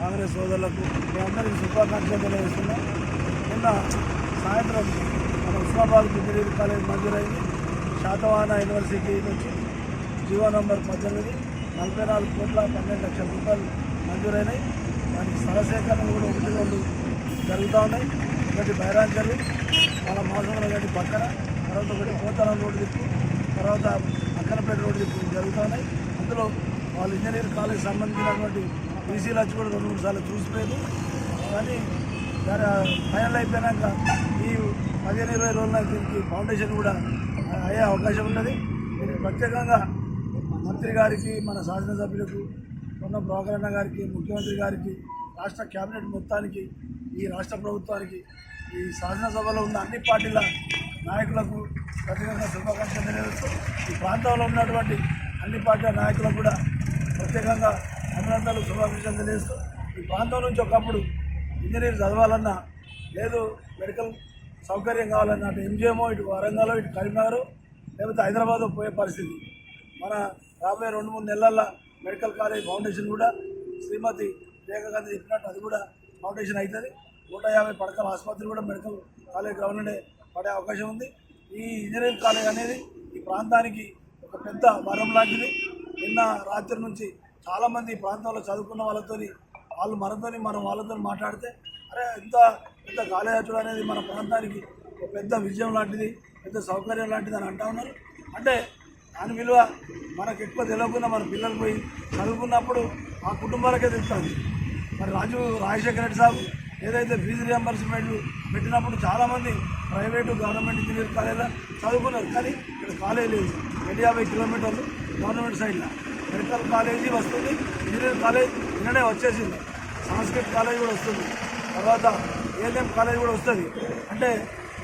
కాంగ్రెస్ సోదరులకు మీ అందరికీ శుభాకాంక్షలు తెలియజేస్తున్నాం. నిన్న సాయంత్రం మన ఉస్మాబాద్ ఇంజనీరింగ్ కాలేజ్ మంజూరైంది. శాతవాహన యూనివర్సిటీ నుంచి జీవో నంబర్ పద్దెనిమిది నలభై నాలుగు కోట్ల పన్నెండు లక్షల రూపాయలు మంజూరైనాయి. దానికి స్థల సేకరణ కూడా ఒకటి రెండు జరుగుతూ ఉన్నాయి. ఒకటి బైరాంచర్లు మన మాసంలో గడి పక్కన తర్వాత ఒకటి పోతారం రోడ్డు దిక్కు తర్వాత అక్కనపేట రోడ్డు దిక్కు జరుగుతూ ఉన్నాయి. అందులో వాళ్ళు ఇంజనీర్ కాలేజ్ సంబంధించినటువంటి బీసీలు వచ్చి కూడా రెండు మూడు సార్లు చూసిపోయింది. కానీ దాని ఫైనల్ అయిపోయాక ఈ పదిహేను ఇరవై రోజుల దీనికి ఫౌండేషన్ కూడా అయ్యే అవకాశం ఉన్నది. దీనికి ప్రత్యేకంగా మంత్రి గారికి మన శాసనసభ్యులకు ఉన్న బ్రోకరన్న గారికి ముఖ్యమంత్రి గారికి రాష్ట్ర కేబినెట్ మొత్తానికి ఈ రాష్ట్ర ప్రభుత్వానికి ఈ శాసనసభలో ఉన్న అన్ని పార్టీల నాయకులకు ప్రత్యేకంగా శుభాకాంక్షలు తెలియజేస్తూ ఈ ప్రాంతంలో ఉన్నటువంటి అన్ని పార్టీల నాయకులకు కూడా ప్రత్యేకంగా అభినందనలు శుభాకాంక్షలు తెలియజేస్తూ ఈ ప్రాంతం నుంచి ఒకప్పుడు ఇంజనీర్ చదవాలన్నా లేదు మెడికల్ సౌకర్యం కావాలన్నా అటు ఎంజిఎంఓ ఇటు వరంగల్ ఇటు కరీంనగర్ లేకపోతే హైదరాబాద్ పోయే పరిస్థితి. మన రాబోయే రెండు మూడు నెలల్లో మెడికల్ కాలేజ్ ఫౌండేషన్ కూడా శ్రీమతి రేఖా చెప్పినట్టు అది కూడా ఫౌండేషన్ అవుతుంది. నూట యాభై పడకల ఆసుపత్రి కూడా మెడికల్ కాలేజ్ గ్రౌండ్లోనే పడే అవకాశం ఉంది. ఈ ఇంజనీరింగ్ కాలేజ్ అనేది ఈ ప్రాంతానికి ఒక పెద్ద వరం లాంటిది. నిన్న రాత్రి నుంచి చాలామంది ఈ ప్రాంతంలో చదువుకున్న వాళ్ళతోని వాళ్ళు మనతోని మనం వాళ్ళతో మాట్లాడితే అరే ఇంత పెద్ద కాలేజ్ అనేది మన ప్రాంతానికి ఒక పెద్ద విజయం లాంటిది పెద్ద సౌకర్యం లాంటిది అని అంటా ఉన్నారు. అంటే దాని విలువ మనకు ఎక్కువ తెలియకుండా మన పిల్లలు పోయి చదువుకున్నప్పుడు ఆ కుటుంబాలకే తెలుస్తుంది. మరి రాజు రాజశేఖర రెడ్డి సాబు ఏదైతే ఫీజు రియంబర్స్మెంట్లు పెట్టినప్పుడు చాలామంది ప్రైవేటు గవర్నమెంట్ ఇంజనీర్ కాలేజీలో చదువుకున్నారు. కానీ ఇక్కడ కాలేజ్ లేదు. రెండు యాభై కిలోమీటర్లు గవర్నమెంట్ సైడ్లో. మెడికల్ కాలేజీ వస్తుంది ఇంజనీరింగ్ కాలేజ్ నిన్ననే వచ్చేసింది. సంస్కృత్ కాలేజ్ కూడా వస్తుంది. తర్వాత ఏఎన్ఎం కాలేజ్ కూడా వస్తుంది. అంటే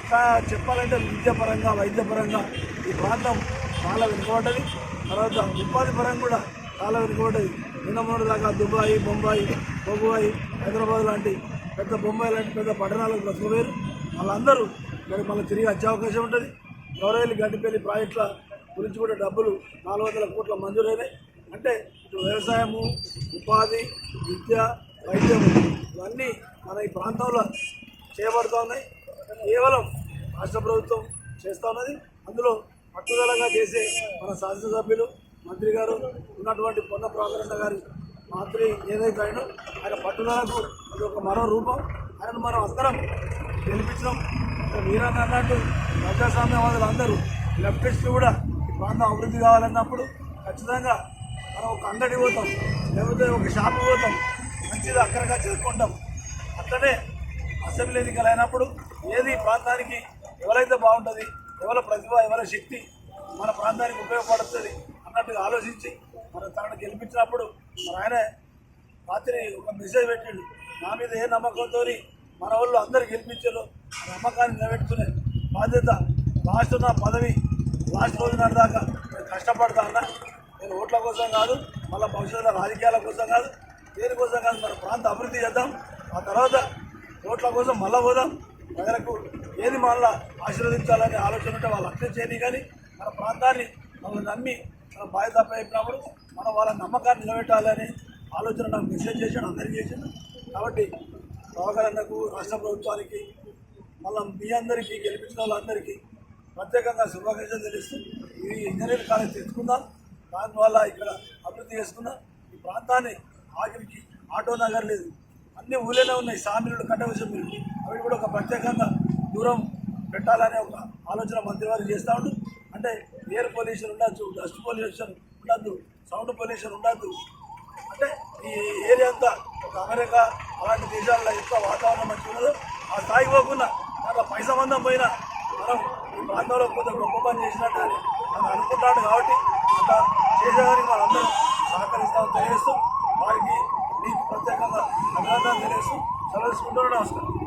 ఇంకా చెప్పాలంటే విద్యాపరంగా వైద్యపరంగా ఈ ప్రాంతం చాలా వెనుకబడ్డది. తర్వాత ఉపాధి పరంగా కూడా చాలా వెనుకబడ్డది. నిన్న మూడు దాకా దుబాయ్ బొంబాయి బొంబాయి హైదరాబాద్ లాంటి పెద్ద బొంబాయి లాంటి పెద్ద పట్టణాలకు బ్రతుకుపోయారు వాళ్ళందరూ మరి మళ్ళీ తిరిగి వచ్చే అవకాశం ఉంటుంది. గౌరవల్లి గడ్డిపల్లి ప్రాజెక్టుల గురించి కూడా డబ్బులు నాలుగు వందల కోట్ల మంజూరైనాయి. అంటే ఇటు వ్యవసాయము ఉపాధి విద్య వైద్యం ఇవన్నీ మన ఈ ప్రాంతంలో చేయబడుతూ ఉన్నాయి. కేవలం రాష్ట్ర ప్రభుత్వం చేస్తూ ఉన్నది. అందులో పట్టుదలగా చేసే మన శాసనసభ్యులు మంత్రి గారు ఉన్నటువంటి పొన్న ప్రాధాన్యత గారి మంత్రి ఏదైతే అయినో ఆయన పట్టుదలకు అది ఒక మరో రూపం. ఆయనను మనం అందరం గెలిపించడం వీరన్న అన్నట్టు ప్రజాస్వామ్యవాదులు అందరూ లెఫ్టిస్టులు కూడా ఈ ప్రాంతం అభివృద్ధి కావాలన్నప్పుడు ఖచ్చితంగా మనం ఒక అంగడి పోతాం లేకపోతే ఒక షాపు పోతాం మంచిది అక్కడగా చేసుకుంటాం అట్లనే అసెంబ్లీ ఎన్నికలు అయినప్పుడు ఏది ప్రాంతానికి ఎవరైతే బాగుంటుంది ఎవరి ప్రతిభ ఎవరి శక్తి మన ప్రాంతానికి ఉపయోగపడుతుంది అన్నట్టుగా ఆలోచించి మన తనను గెలిపించినప్పుడు మన ఆయన రాత్రి ఒక మెసేజ్ పెట్టిండు. నా మీద ఏ నమ్మకంతో మన వాళ్ళు అందరు గెలిపించారు ఆ నమ్మకాన్ని నిలబెట్టుకునే బాధ్యత లాస్ట్ నా పదవి లాస్ట్ రోజు దాకా నేను కష్టపడతా అన్నా ఓట్ల కోసం కాదు మళ్ళీ భవిష్యత్తులో రాజకీయాల కోసం కాదు దేనికోసం కాదు మన ప్రాంత అభివృద్ధి చేద్దాం. ఆ తర్వాత ఓట్ల కోసం మళ్ళా పోదాం. ప్రజలకు ఏది మళ్ళా ఆశీర్వదించాలనే ఆలోచన ఉంటే వాళ్ళు అర్థం చేయని కానీ మన ప్రాంతాన్ని మనం నమ్మి మన బాధ్యత అయిపోయినప్పుడు మనం వాళ్ళ నమ్మకాన్ని నిలబెట్టాలని ఆలోచన నాకు మెసేజ్ చేశాడు అందరికీ చేశాడు. కాబట్టి ప్రవకరణకు రాష్ట్ర ప్రభుత్వానికి మళ్ళీ మీ అందరికీ గెలిపించిన వాళ్ళందరికీ ప్రత్యేకంగా శుభాకాంక్షలు తెలుస్తూ ఈ ఇంజనీరింగ్ కాలేజ్ తెచ్చుకుందాం. దానివల్ల ఇక్కడ అభివృద్ధి చేసుకున్న ఈ ప్రాంతాన్ని ఆఖరికి ఆటో నగర్ లేదు. అన్ని ఊళ్ళోనే ఉన్నాయి. సామిలు కట్టవలసిన అవి కూడా ఒక ప్రత్యేకంగా దూరం పెట్టాలనే ఒక ఆలోచన మంత్రి వారు చేస్తూ ఉండు. అంటే ఎయిర్ పొల్యూషన్ ఉండొచ్చు డస్ట్ పొల్యూషన్ ఉండద్దు సౌండ్ పొల్యూషన్ ఉండద్దు. అంటే ఈ ఏరియా అంతా ఒక అమెరికా అలాంటి దేశాల్లో ఎంత వాతావరణం మంచిగా ఉండదు. ఆ స్థాయికి పోకుండా దాంట్లో పైసా పోయినా మనం ఈ ప్రాంతంలో కొంత గొప్ప పని చేసినట్టు అని అనుకుంటాడు కాబట్టి అట్లా చేసేదానికి వాళ్ళందరూ సహకరిస్తామని తెలియజేస్తూ వారికి మీకు ప్రత్యేకంగా అభినందనలు తెలియజేస్తూ సెలవు తీసుకుంటున్నాను నమస్కారం.